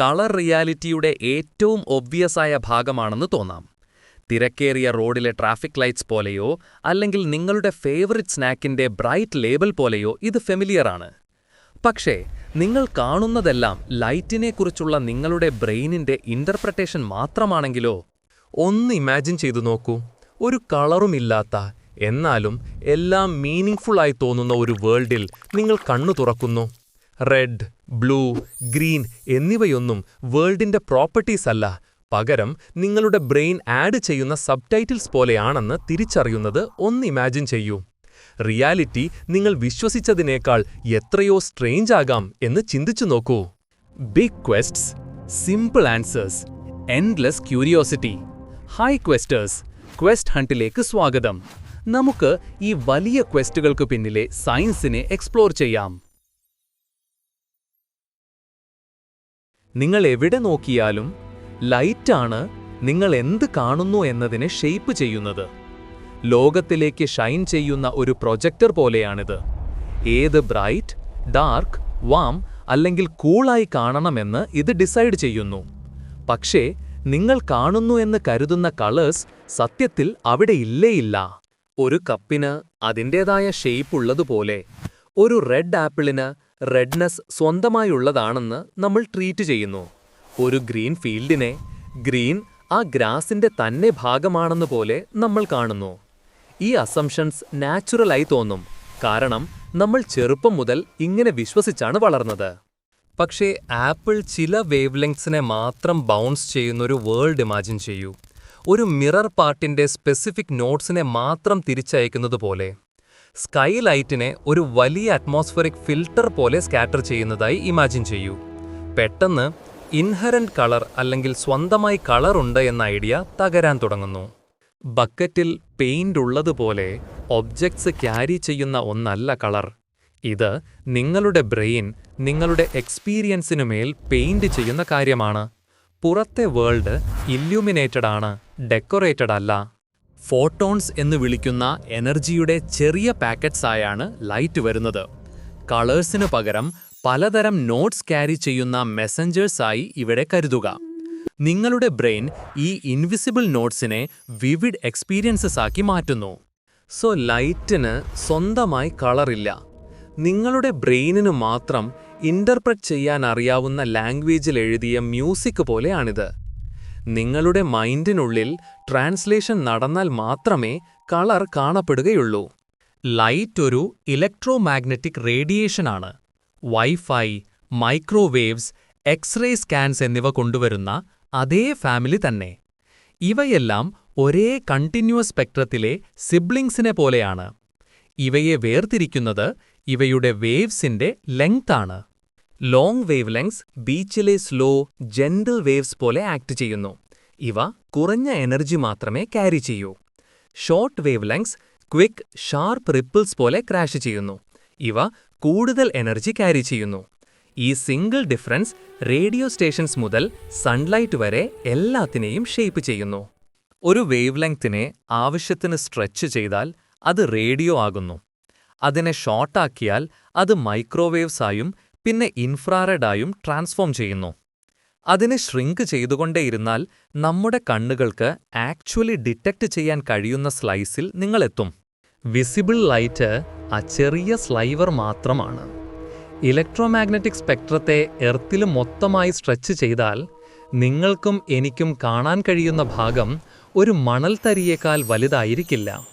Colour റിയാലിറ്റിയുടെ ഏറ്റവും ഒബ്വിയസായ ഭാഗമാണെന്ന് തോന്നാം. തിരക്കേറിയ റോഡിലെ ട്രാഫിക് ലൈറ്റ്സ് പോലെയോ അല്ലെങ്കിൽ നിങ്ങളുടെ ഫേവറിറ്റ് സ്നാക്കിന്റെ ബ്രൈറ്റ് ലേബൽ പോലെയോ ഇത് ഫെമിലിയറാണ് പക്ഷേ നിങ്ങൾ കാണുന്നതെല്ലാം ലൈറ്റിനെക്കുറിച്ചുള്ള നിങ്ങളുടെ ബ്രെയിനിന്റെ ഇന്റർപ്രട്ടേഷൻ മാത്രമാണെങ്കിലോ? ഒന്ന് ഇമാജിൻ ചെയ്തു നോക്കൂ. ഒരു കളറുമില്ലാത്ത എന്നാലും എല്ലാം മീനിങ്ഫുള്ളായി തോന്നുന്ന ഒരു വേൾഡിൽ നിങ്ങൾ കണ്ണു തുറക്കുന്നു. റെഡ്. ബ്ലൂ ഗ്രീൻ എന്നിവയൊന്നും വേൾഡിന്റെ പ്രോപ്പർട്ടീസ് അല്ല. പകരം നിങ്ങളുടെ ബ്രെയിൻ ആഡ് ചെയ്യുന്ന സബ്ടൈറ്റിൽസ് പോലെയാണെന്ന് തിരിച്ചറിയുന്നത് ഒന്ന് ഇമാജിൻ ചെയ്യൂ. റിയാലിറ്റി നിങ്ങൾ വിശ്വസിച്ചതിനേക്കാൾ എത്രയോ സ്ട്രേഞ്ച് ആകാം എന്ന് ചിന്തിച്ചു നോക്കൂ. Big quests simple answers endless curiosity hi questers quest ഹണ്ടിലേക്ക് സ്വാഗതം. നമുക്ക് ഈ വലിയ ക്വസ്റ്റുകൾക്ക് പിന്നിലെ സയൻസിനെ എക്സ്പ്ലോർ ചെയ്യാം. നിങ്ങൾ എവിടെ നോക്കിയാലും ലൈറ്റാണ് നിങ്ങൾ എന്ത് കാണുന്നു എന്നതിനെ ഷെയ്പ്പ് ചെയ്യുന്നത്. ലോകത്തിലേക്ക് ഷൈൻ ചെയ്യുന്ന ഒരു പ്രൊജക്ടർ പോലെയാണിത്. ഏത് ബ്രൈറ്റ് ഡാർക്ക് വാം അല്ലെങ്കിൽ കൂളായി കാണണമെന്ന് ഇത് ഡിസൈഡ് ചെയ്യുന്നു. പക്ഷേ നിങ്ങൾ കാണുന്നു എന്ന് കരുതുന്ന കളേഴ്സ് സത്യത്തിൽ അവിടെ ഇല്ലേയില്ല. ഒരു കപ്പിന് അതിന്റേതായ ഷേപ്പ് ഉള്ളതുപോലെ ഒരു റെഡ് ആപ്പിളിന് റെഡ്നെസ് സ്വന്തമായുള്ളതാണെന്ന് നമ്മൾ ട്രീറ്റ് ചെയ്യുന്നു. ഒരു ഗ്രീൻ ഫീൽഡിനെ ഗ്രീൻ ആ ഗ്രാസിന്റെ തന്നെ ഭാഗമാണെന്ന് പോലെ നമ്മൾ കാണുന്നു. ഈ അസംഷൻസ് നാച്ചുറലായി തോന്നും. കാരണം നമ്മൾ ചെറുപ്പം മുതൽ ഇങ്ങനെ വിശ്വസിച്ചാണ് വളർന്നത്. പക്ഷേ ആപ്പിൾ ചില വേവ് ലെങ്ത്സിനെ മാത്രം ബൗൺസ് ചെയ്യുന്നൊരു വേൾഡ് ഇമാജിൻ ചെയ്യൂ. ഒരു മിറർ പാർട്ടിന്റെ സ്പെസിഫിക് നോട്ട്സിനെ മാത്രം തിരിച്ചയക്കുന്നത് പോലെ. സ്കൈ ലൈറ്റിനെ ഒരു വലിയ അറ്റ്മോസ്ഫറിക് ഫിൽട്ടർ പോലെ സ്കാറ്റർ ചെയ്യുന്നതായി ഇമാജിൻ ചെയ്യൂ. പെട്ടെന്ന് ഇൻഹറന്റ് കളർ അല്ലെങ്കിൽ സ്വന്തമായി കളർ ഉണ്ട് എന്ന ഐഡിയ തകരാൻ തുടങ്ങുന്നു. ബക്കറ്റിൽ പെയിന്റ് ഉള്ളതുപോലെ ഒബ്ജക്ട്സ് ക്യാരി ചെയ്യുന്ന ഒന്നല്ല കളർ. ഇത് നിങ്ങളുടെ ബ്രെയിൻ നിങ്ങളുടെ എക്സ്പീരിയൻസിനുമേൽ പെയിന്റ് ചെയ്യുന്ന കാര്യമാണ്. പുറത്തെ വേൾഡ് ഇല്യൂമിനേറ്റഡ് ആണ് ഡെക്കറേറ്റഡ് അല്ല. ഫോട്ടോൺസ് എന്ന് വിളിക്കുന്ന എനർജിയുടെ ചെറിയ പാക്കറ്റ്സ് ആയാണ് ലൈറ്റ് വരുന്നത്. കളേഴ്സിന് പകരം പലതരം നോട്ട്സ് ക്യാരി ചെയ്യുന്ന മെസ്സഞ്ചേഴ്സായി ഇവിടെ കരുതുക. നിങ്ങളുടെ ബ്രെയിൻ ഈ ഇൻവിസിബിൾ നോട്ട്സിനെ വിവിഡ് എക്സ്പീരിയൻസസ് ആക്കി മാറ്റുന്നു. സോ ലൈറ്റിന് സ്വന്തമായി കളറില്ല. നിങ്ങളുടെ ബ്രെയിനിന് മാത്രം ഇന്റർപ്രറ്റ് ചെയ്യാൻ അറിയാവുന്ന ലാംഗ്വേജിൽ എഴുതിയ മ്യൂസിക് പോലെയാണിത്. നിങ്ങളുടെ മൈൻഡിനുള്ളിൽ ട്രാൻസ്ലേഷൻ നടന്നാൽ മാത്രമേ കളർ കാണപ്പെടുകയുള്ളൂ. ലൈറ്റ് ഒരു electromagnetic റേഡിയേഷനാണ്. Wifi microwaves x ray scans എന്നിവ കൊണ്ടുവരുന്ന അതേ ഫാമിലി തന്നെ. ഇവയെല്ലാം ഒരേ കണ്ടിന്യൂസ് സ്പെക്ട്രത്തിലെ സിബ്ലിങ്സിനെ പോലെയാണ്. ഇവയെ വേർതിരിക്കുന്നത് ഇവയുടെ വേവ്സിന്റെ ലെങ്താണ്. ലോങ് വേവ് ലെങ്സ് ബീച്ചിലെ സ്ലോ ജെന്റിൽ വേവ്സ് പോലെ ആക്ട് ചെയ്യുന്നു. ഇവ കുറഞ്ഞ എനർജി മാത്രമേ ക്യാരി ചെയ്യൂ. Short wavelengths quick sharp ripples പോലെ ക്രാഷ് ചെയ്യുന്നു. ഇവ കൂടുതൽ എനർജി ക്യാരി ചെയ്യുന്നു. ഈ സിംഗിൾ ഡിഫറൻസ് റേഡിയോ സ്റ്റേഷൻസ് മുതൽ സൺലൈറ്റ് വരെ എല്ലാത്തിനെയും ഷേപ്പ് ചെയ്യുന്നു. ഒരു വേവ് ലെങ്തിനെ ആവശ്യത്തിന് സ്ട്രെച്ച് ചെയ്താൽ അത് റേഡിയോ ആകുന്നു. അതിനെ ഷോർട്ടാക്കിയാൽ അത് മൈക്രോവേവ്സായും പിന്നെ ഇൻഫ്രാറെഡായും ട്രാൻസ്ഫോം ചെയ്യുന്നു. അതിനെ ഷ്രിങ്ക് ചെയ്തുകൊണ്ടേയിരുന്നാൽ നമ്മുടെ കണ്ണുകൾക്ക് ആക്ച്വലി ഡിറ്റക്റ്റ് ചെയ്യാൻ കഴിയുന്ന സ്ലൈസിൽ നിങ്ങളെത്തും. വിസിബിൾ ലൈറ്റ് ആ ചെറിയ സ്ലൈവർ മാത്രമാണ്. ഇലക്ട്രോമാഗ്നറ്റിക് സ്പെക്ട്രത്തെ എർത്തിൽ മൊത്തമായി സ്ട്രെച്ച് ചെയ്താൽ നിങ്ങൾക്കും എനിക്കും കാണാൻ കഴിയുന്ന ഭാഗം ഒരു മണൽത്തരിയേക്കാൾ വലുതായിരിക്കില്ല.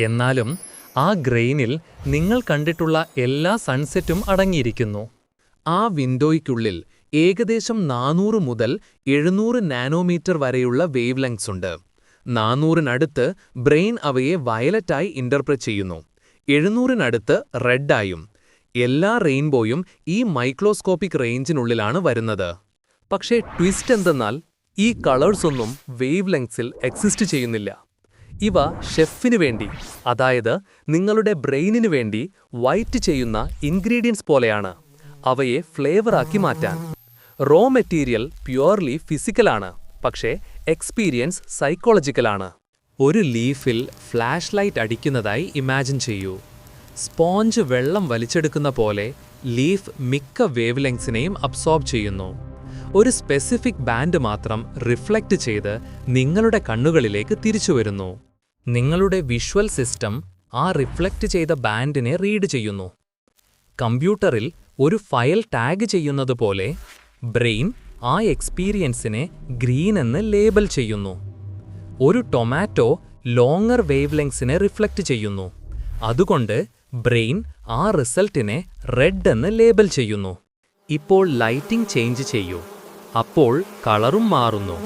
എന്നാലും ആ ഗ്രെയിനിൽ നിങ്ങൾ കണ്ടിട്ടുള്ള എല്ലാ സൺസെറ്റും അടങ്ങിയിരിക്കുന്നു. ആ വിൻഡോയ്ക്കുള്ളിൽ ഏകദേശം നാനൂറ് മുതൽ എഴുന്നൂറ് നാനോമീറ്റർ വരെയുള്ള വേവ് ലെങ്സ് ഉണ്ട്. നാനൂറിനടുത്ത് ബ്രെയിൻ അവയെ വയലറ്റായി ഇന്റർപ്രറ്റ് ചെയ്യുന്നു. എഴുന്നൂറിനടുത്ത് റെഡായും എല്ലാ റെയിൻബോയും ഈ മൈക്രോസ്കോപ്പിക് റേഞ്ചിനുള്ളിലാണ് വരുന്നത്. പക്ഷേ ട്വിസ്റ്റ് എന്തെന്നാൽ ഈ കളേഴ്സ് ഒന്നും വേവ് ലെങ്സിൽ എക്സിസ്റ്റ് ചെയ്യുന്നില്ല. ഇവ ഷെഫിനു വേണ്ടി അതായത് നിങ്ങളുടെ ബ്രെയിനിനു വേണ്ടി വൈറ്റ് ചെയ്യുന്ന ഇൻഗ്രീഡിയൻസ് പോലെയാണ്. അവയെ ഫ്ലേവറാക്കി മാറ്റാൻ. റോ മെറ്റീരിയൽ പ്യുവർലി ഫിസിക്കലാണ് പക്ഷേ എക്സ്പീരിയൻസ് സൈക്കോളജിക്കലാണ് ഒരു ലീഫിൽ ഫ്ലാഷ് ലൈറ്റ് അടിക്കുന്നതായി ഇമാജിൻ ചെയ്യൂ. സ്പോഞ്ച് വെള്ളം വലിച്ചെടുക്കുന്ന പോലെ ലീഫ് മിക്ക വേവ് ലെങ്സിനെയും അബ്സോർബ് ചെയ്യുന്നു. ഒരു സ്പെസിഫിക് ബാൻഡ് മാത്രം റിഫ്ലക്റ്റ് ചെയ്ത് നിങ്ങളുടെ കണ്ണുകളിലേക്ക് തിരിച്ചു വരുന്നു. നിങ്ങളുടെ വിഷ്വൽ സിസ്റ്റം ആ റിഫ്ലക്റ്റ് ചെയ്ത ബാൻഡിനെ റീഡ് ചെയ്യുന്നു. കമ്പ്യൂട്ടറിൽ ഒരു ഫയൽ ടാഗ് ചെയ്യുന്നത് പോലെ ബ്രെയിൻ ആ എക്സ്പീരിയൻസിനെ ഗ്രീൻ എന്ന് ലേബൽ ചെയ്യുന്നു. ഒരു ടൊമാറ്റോ ലോങ്ങർ വേവ് ലെങ്സിനെ റിഫ്ലക്റ്റ് ചെയ്യുന്നു. അതുകൊണ്ട് ബ്രെയിൻ ആ റിസൾട്ടിനെ റെഡ് എന്ന് ലേബൽ ചെയ്യുന്നു. ഇപ്പോൾ ലൈറ്റിംഗ് ചേഞ്ച് ചെയ്യൂ. അപ്പോൾ കളറും മാറുന്നു.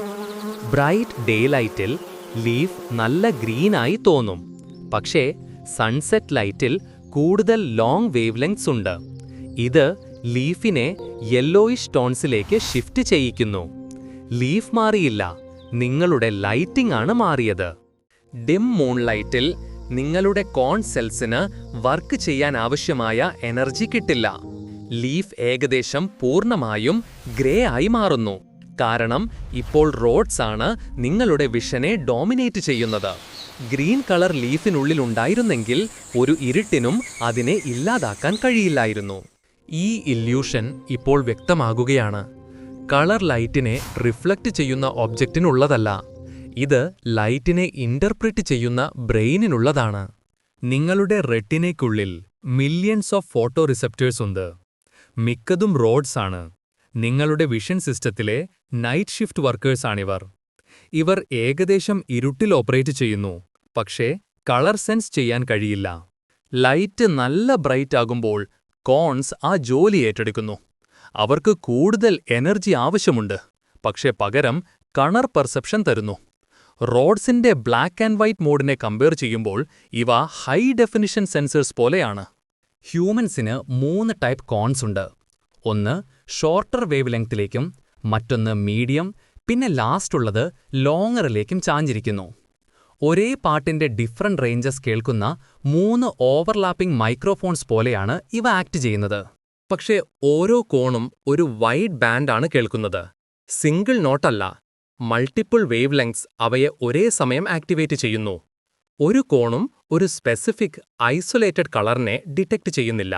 ബ്രൈറ്റ് ഡേ ലൈറ്റിൽ ലീഫ് നല്ല ഗ്രീനായി തോന്നും. പക്ഷേ സൺസെറ്റ് ലൈറ്റിൽ കൂടുതൽ ലോങ് വേവ് ലെങ്സ് ഉണ്ട്. ഇത് ലീഫിനെ യെല്ലോയിഷ് ടോൺസിലേക്ക് ഷിഫ്റ്റ് ചെയ്യിക്കുന്നു. ലീഫ് മാറിയില്ല. നിങ്ങളുടെ ലൈറ്റിംഗ് ആണ് മാറിയത്. ഡിം മൂൺ ലൈറ്റിൽ നിങ്ങളുടെ കോൺ സെൽസിന് വർക്ക് ചെയ്യാൻ ആവശ്യമായ എനർജി കിട്ടില്ല. ലീഫ് ഏകദേശം പൂർണമായും ഗ്രേ ആയി മാറുന്നു. കാരണം ഇപ്പോൾ റോഡ്സ് ആണ് നിങ്ങളുടെ വിഷനെ ഡോമിനേറ്റ് ചെയ്യുന്നത്. ഗ്രീൻ കളർ ലീഫിനുള്ളിലുണ്ടായിരുന്നെങ്കിൽ ഒരു ഇരുട്ടിനും അതിനെ ഇല്ലാതാക്കാൻ കഴിയില്ലായിരുന്നു. ഈ ഇല്യൂഷൻ ഇപ്പോൾ വ്യക്തമാകുകയാണ്. കളർ ലൈറ്റിനെ റിഫ്ലക്റ്റ് ചെയ്യുന്ന ഒബ്ജക്റ്റിനുള്ളതല്ല ഇത് ലൈറ്റിനെ ഇന്റർപ്രിറ്റ് ചെയ്യുന്ന ബ്രെയിനിനുള്ളതാണ്. നിങ്ങളുടെ റെട്ടിനയ്ക്കുള്ളിൽ മില്യൺസ് ഓഫ് ഫോട്ടോ റിസെപ്റ്റേഴ്സ് ഉണ്ട്. മിക്കതും റോഡ്സ് ആണ്. നിങ്ങളുടെ വിഷൻ സിസ്റ്റത്തിലെ നൈറ്റ് ഷിഫ്റ്റ് വർക്കേഴ്സാണിവർ ഇവർ ഏകദേശം ഇരുട്ടിൽ ഓപ്പറേറ്റ് ചെയ്യുന്നു പക്ഷേ കളർ സെൻസ് ചെയ്യാൻ കഴിയില്ല. ലൈറ്റ് നല്ല ബ്രൈറ്റ് ആകുമ്പോൾ കോൺസ് ആ ജോലി ഏറ്റെടുക്കുന്നു. അവർക്ക് കൂടുതൽ എനർജി ആവശ്യമുണ്ട്. പക്ഷേ പകരം കണർ പെർസെപ്ഷൻ തരുന്നു. റോഡ്സിന്റെ black and white mode compare ചെയ്യുമ്പോൾ ഇവ ഹൈ ഡെഫിനിഷൻ സെൻസേഴ്സ് പോലെയാണ്. ഹ്യൂമൻസിന് മൂന്ന് ടൈപ്പ് കോൺസ് ഉണ്ട്. ഒന്ന് ഷോർട്ടർ വേവ് ലെങ്ത്തിലേക്കും മറ്റൊന്ന് മീഡിയം പിന്നെ ലാസ്റ്റുള്ളത് ലോങ്ങറിലേക്കും ചാഞ്ചിരിക്കുന്നു ഒരേ പാട്ടിന്റെ ഡിഫറന്റ് റേഞ്ചസ് കേൾക്കുന്ന മൂന്ന് ഓവർലാപ്പിംഗ് മൈക്രോഫോൺസ് പോലെയാണ് ഇവ ആക്ട് ചെയ്യുന്നത്. പക്ഷേ ഓരോ കോണും ഒരു വൈഡ് ബാൻഡാണ് കേൾക്കുന്നത്. സിംഗിൾ നോട്ടല്ല മൾട്ടിപ്പിൾ വേവ് ലെങ്സ് അവയെ ഒരേ സമയം ആക്ടിവേറ്റ് ചെയ്യുന്നു. ഒരു കോണും ഒരു സ്പെസിഫിക് ഐസൊലേറ്റഡ് കളറിനെ ഡിറ്റക്ട് ചെയ്യുന്നില്ല.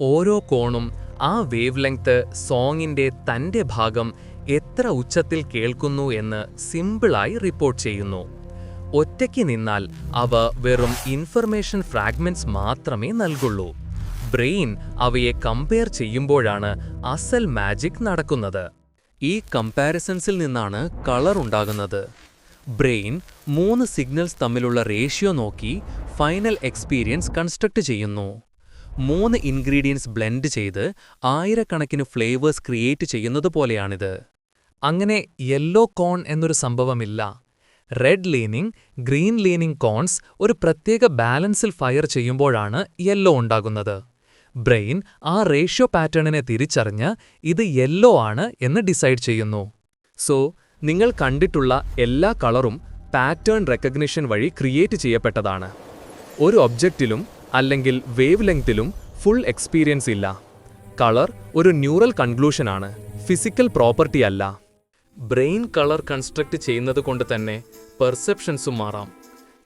ഓരോ കോണും ആ വേവ് ലെങ്ത് സോങ്ങിന്റെ തന്റെ ഭാഗം എത്ര ഉച്ചത്തിൽ കേൾക്കുന്നു എന്ന് സിമ്പിളായി റിപ്പോർട്ട് ചെയ്യുന്നു. ഒറ്റയ്ക്ക് നിന്നാൽ അവ വെറും ഇൻഫർമേഷൻ ഫ്രാഗ്മെന്റ്സ് മാത്രമേ നൽകുള്ളൂ. ബ്രെയിൻ അവയെ കമ്പയർ ചെയ്യുമ്പോഴാണ് അസൽ മാജിക് നടക്കുന്നത്. ഈ കമ്പാരിസൺസിൽ നിന്നാണ് കളർ ഉണ്ടാകുന്നത്. ബ്രെയിൻ മൂന്ന് സിഗ്നൽസ് തമ്മിലുള്ള റേഷ്യോ നോക്കി ഫൈനൽ എക്സ്പീരിയൻസ് കൺസ്ട്രക്ട് ചെയ്യുന്നു. മൂന്ന് ഇൻഗ്രീഡിയൻസ് ബ്ലെൻഡ് ചെയ്ത് ആയിരക്കണക്കിന് ഫ്ലേവേഴ്സ് ക്രിയേറ്റ് ചെയ്യുന്നത് പോലെയാണിത്. അങ്ങനെ യെല്ലോ കോൺ എന്നൊരു സംഭവമില്ല. Red leaning green leaning cones ഒരു പ്രത്യേക ബാലൻസിൽ ഫയർ ചെയ്യുമ്പോഴാണ് യെല്ലോ ഉണ്ടാകുന്നത്. ബ്രെയിൻ ആ റേഷ്യോ പാറ്റേണിനെ തിരിച്ചറിഞ്ഞ് ഇത് യെല്ലോ ആണ് എന്ന് ഡിസൈഡ് ചെയ്യുന്നു. സോ നിങ്ങൾ കണ്ടിട്ടുള്ള എല്ലാ കളറും പാറ്റേൺ റെക്കഗ്നിഷൻ വഴി ക്രിയേറ്റ് ചെയ്യപ്പെട്ടതാണ്. ഒരു ഒബ്ജക്റ്റിലും അല്ലെങ്കിൽ വേവ് ലെങ്തിലും ഫുൾ എക്സ്പീരിയൻസ് ഇല്ല. കളർ ഒരു ന്യൂറൽ കൺക്ലൂഷനാണ് ഫിസിക്കൽ പ്രോപ്പർട്ടി അല്ല. ബ്രെയിൻ കളർ കൺസ്ട്രക്ട് ചെയ്യുന്നത് കൊണ്ട് തന്നെ പെർസെപ്ഷൻസും മാറാം.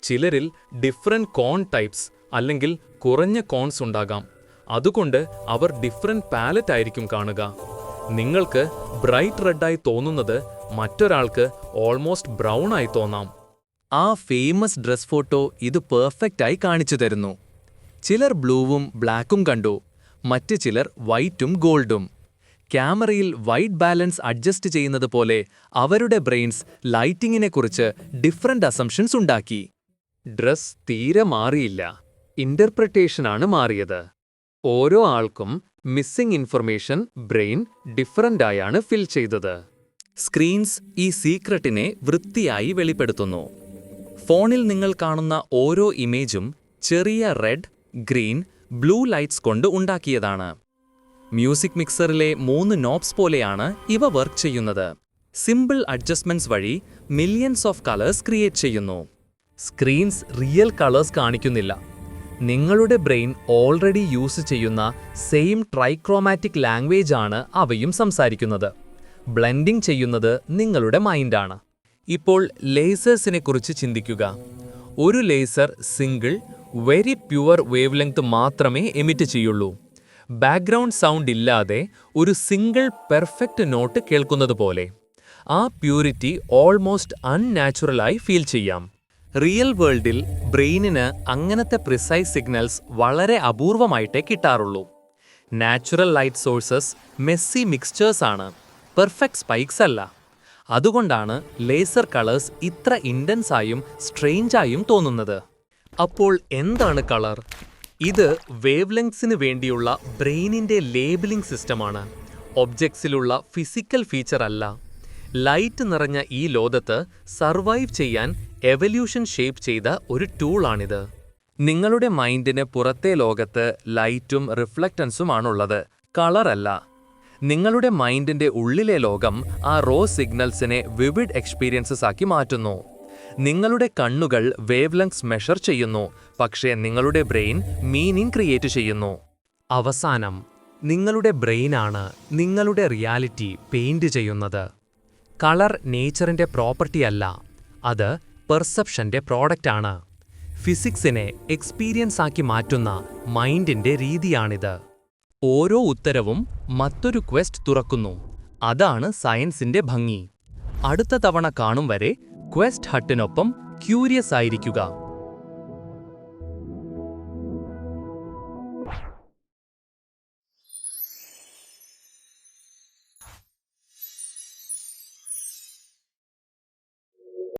ചിലരിൽ ഡിഫറെന്റ് കോൺ ടൈപ്സ് അല്ലെങ്കിൽ കുറഞ്ഞ കോൺസ് ഉണ്ടാകാം. അതുകൊണ്ട് അവർ ഡിഫറെന്റ് പാലറ്റ് ആയിരിക്കും കാണുക. നിങ്ങൾക്ക് ബ്രൈറ്റ് റെഡായി തോന്നുന്നത് മറ്റൊരാൾക്ക് ഓൾമോസ്റ്റ് ബ്രൗൺ ആയി തോന്നാം. ആ ഫേമസ് ഡ്രസ് ഫോട്ടോ ഇത് പെർഫെക്റ്റ് ആയി കാണിച്ചു തരുന്നു. ചിലർ ബ്ലൂവും ബ്ലാക്കും കണ്ടു. മറ്റ് ചിലർ വൈറ്റും ഗോൾഡും ക്യാമറയിൽ വൈറ്റ് ബാലൻസ് അഡ്ജസ്റ്റ് ചെയ്യുന്നത് പോലെ അവരുടെ ബ്രെയിൻസ് ലൈറ്റിങ്ങിനെക്കുറിച്ച് ഡിഫറന്റ് അസംഷൻസ് ഉണ്ടാക്കി. ഡ്രസ് തീരെ മാറിയില്ല. ഇന്റർപ്രിട്ടേഷനാണ് മാറിയത്. ഓരോ ആൾക്കും മിസ്സിംഗ് ഇൻഫർമേഷൻ ബ്രെയിൻ ഡിഫറന്റായാണ് ഫിൽ ചെയ്തത്. സ്ക്രീൻസ് ഈ സീക്രട്ടിനെ വൃത്തിയായി വെളിപ്പെടുത്തുന്നു. ഫോണിൽ നിങ്ങൾ കാണുന്ന ഓരോ ഇമേജും ചെറിയ റെഡ് ഗ്രീൻ ബ്ലൂ ലൈറ്റ്സ് കൊണ്ട് ഉണ്ടാക്കിയതാണ്. മ്യൂസിക് മിക്സറിലെ മൂന്ന് നോബ്സ് പോലെയാണ് ഇവ വർക്ക് ചെയ്യുന്നത്. സിമ്പിൾ അഡ്ജസ്റ്റ്മെന്റ്സ് വഴി മില്യൺസ് ഓഫ് കളേഴ്സ് ക്രിയേറ്റ് ചെയ്യുന്നു. സ്ക്രീൻസ് റിയൽ കളേഴ്സ് കാണിക്കുന്നില്ല. നിങ്ങളുടെ ബ്രെയിൻ ഓൾറെഡി യൂസ് ചെയ്യുന്ന സെയിം ട്രൈക്രോമാറ്റിക് ലാംഗ്വേജ് ആണ് അവയും സംസാരിക്കുന്നത്. ബ്ലെൻഡിംഗ് ചെയ്യുന്നത് നിങ്ങളുടെ മൈൻഡാണ് ഇപ്പോൾ ലേസേഴ്സിനെ കുറിച്ച് ചിന്തിക്കുക. ഒരു laser single very pure wavelength മാത്രമേ എമിറ്റ് ചെയ്യുള്ളൂ. ബാക്ക്ഗ്രൗണ്ട് സൗണ്ട് ഇല്ലാതെ ഒരു സിംഗിൾ പെർഫെക്റ്റ് നോട്ട് കേൾക്കുന്നത് പോലെ. ആ പ്യൂരിറ്റി ഓൾമോസ്റ്റ് അൺനാച്ചുറലായി ഫീൽ ചെയ്യാം. റിയൽ വേൾഡിൽ ബ്രെയിനിന് അങ്ങനത്തെ പ്രിസൈസ് സിഗ്നൽസ് വളരെ അപൂർവമായിട്ടേ കിട്ടാറുള്ളൂ. Natural light sources messy mixtures ആണ്. പെർഫെക്റ്റ് സ്പൈക്സ് അല്ല. അതുകൊണ്ടാണ് ലേസർ കളേഴ്സ് ഇത്ര ഇന്റൻസായും സ്ട്രെയിഞ്ചായും തോന്നുന്നത്. അപ്പോൾ എന്താണ് കളർ? ഇത് വേവ് ലെങ്സിന് വേണ്ടിയുള്ള ബ്രെയിനിന്റെ ലേബലിംഗ് സിസ്റ്റമാണ്. ഒബ്ജക്ട്സിലുള്ള ഫിസിക്കൽ ഫീച്ചർ അല്ല ലൈറ്റ് നിറഞ്ഞ ഈ ലോകത്ത് സർവൈവ് ചെയ്യാൻ എവല്യൂഷൻ ഷേപ്പ് ചെയ്ത ഒരു ടൂളാണിത്. നിങ്ങളുടെ മൈൻഡിന് പുറത്തെ ലോകത്ത് ലൈറ്റും റിഫ്ലക്റ്റൻസും റിഫ്ലക്റ്റൻസുമാണുള്ളത്. കളറല്ല. നിങ്ങളുടെ മൈൻഡിന്റെ ഉള്ളിലെ ലോകം ആ റോ സിഗ്നൽസിനെ വിവിഡ് എക്സ്പീരിയൻസസ് ആക്കി മാറ്റുന്നു. നിങ്ങളുടെ കണ്ണുകൾ വേവ് ലെങ്സ് മെഷർ ചെയ്യുന്നു. പക്ഷേ നിങ്ങളുടെ ബ്രെയിൻ മീനിങ് ക്രിയേറ്റ് ചെയ്യുന്നു. അവസാനം നിങ്ങളുടെ ബ്രെയിനാണ് നിങ്ങളുടെ റിയാലിറ്റി പെയിന്റ് ചെയ്യുന്നത്. കളർ നേച്ചറിന്റെ പ്രോപ്പർട്ടി അല്ല അത് പെർസെപ്ഷന്റെ പ്രോഡക്റ്റാണ് ഫിസിക്സിനെ എക്സ്പീരിയൻസ് ആക്കി മാറ്റുന്ന മൈൻഡിന്റെ രീതിയാണിത്. ഓരോ ഉത്തരവും മറ്റൊരു ക്വസ്റ്റ് തുറക്കുന്നു. അതാണ് സയൻസിന്റെ ഭംഗി. അടുത്ത തവണ കാണും വരെ ക്വസ്റ്റ് ഹട്ടിനൊപ്പം ക്യൂരിയസ് ആയിരിക്കുക.